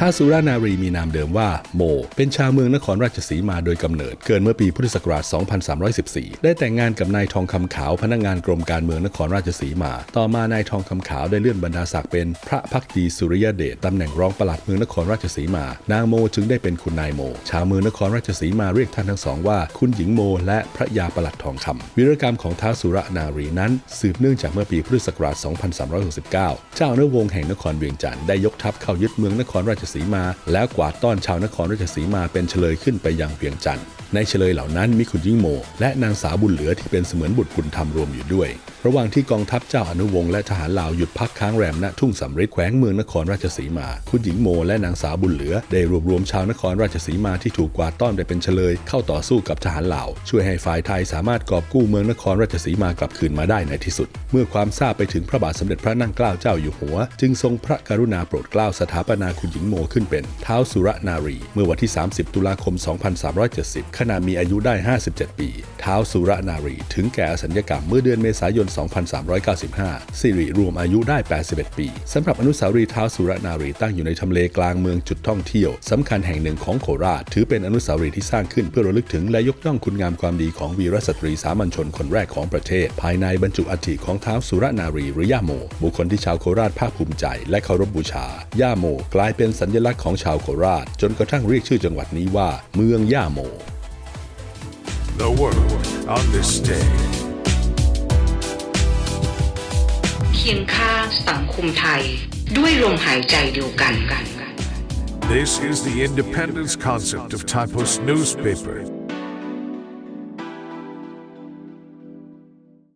ท้าสุรานารีมีนามเดิมว่าโม เป็นชาวเมืองนครราชสีมาโดยกำเนิด เกิดเมื่อปีพุทธศักราช 2314 ได้แต่งงานกับนายทองคำขาวพนักงานกรมการเมืองนครราชสีมา ต่อมานายทองคำขาวได้เลื่อนบรรดาศักดิ์เป็นพระพักดีสุริยเดชตำแหน่งรองปลัดเมืองนครราชสีมา นางโมจึงได้เป็นคุณนายโม ชาวเมืองนครราชสีมาเรียกท่านทั้งสองว่า คุณหญิงโม และพระยาปลัดทองคำวีรกรรมของท้าสุรานารีนั้น สืบเนื่องจากเมื่อปีพุทธศักราช 2369 เจ้าอนุวงแห่งนครเวียงจันทร์ได้ยกทัพเข้ายึดเมืองนครราชสีมา แล้วกวาดต้อนชาวนครราชสีมาเป็นเฉลยขึ้นไปยังเวียงจันทร์ในเฉลยเหล่านั้นมีคุณยิ่งโม และนางสาวบุญเหลือที่เป็นเสมือนบุตรบุญธรรมรวมอยู่ด้วย ระหว่างที่กองทัพเจ้าอนุวงศ์และทหารลาวหยุดพักค้างแรมณทุ่งสำริดแขวงเมืองนครราชสีมา คุณหญิงโม และนางสาวบุญเหลือ ได้รวบรวมชาวนครราชสีมาที่ถูกกวาดต้อนไปเป็นเฉลย เข้าต่อสู้กับทหารลาวช่วยให้ฝ่ายไทยสามารถกอบกู้เมืองนครราชสีมากลับคืนมาได้ในที่สุด เมื่อความทราบไปถึงพระบาทสมเด็จพระนั่งเกล้าเจ้าอยู่หัว จึงทรงพระกรุณาโปรดเกล้าสถาปนาคุณหญิงโมขึ้นเป็นเท้าสุรนารี เมื่อวันที่ 30 ตุลาคม 2370 ขณะมีอายุได้ 57 ปี เท้าสุรนารี ถึงแก่อสัญญกรรมเมื่อเดือนเมษายน 2395 สิริรวมอายุได้ 81 ปีสำหรับอนุสาวรีย์เท้าสุรนารีตั้งอยู่ในทำเลกลางเมืองจุดท่องเที่ยวสำคัญแห่งหนึ่งของโคราช ถือเป็นอนุสาวรีย์ที่สร้างขึ้นเพื่อระลึกถึงและยกย่องคุณงามความดีของวีรสตรีสามัญชนคนแรกของประเทศ ภายในบรรจุอัฐิของเท้าสุรนารีหรือย่าโม บุคคลที่ชาวโคราชภาคภูมิใจ และเคารพบูชาย่าโม กลายเป็นสัญลักษณ์ของชาวโคราช จนกระทั่งเรียกชื่อจังหวัดนี้ว่า เมืองย่าโม The world on this day. เคียงข้างสังคมไทย ด้วยลมหายใจเดียวกัน This is the independence concept of Typos newspaper.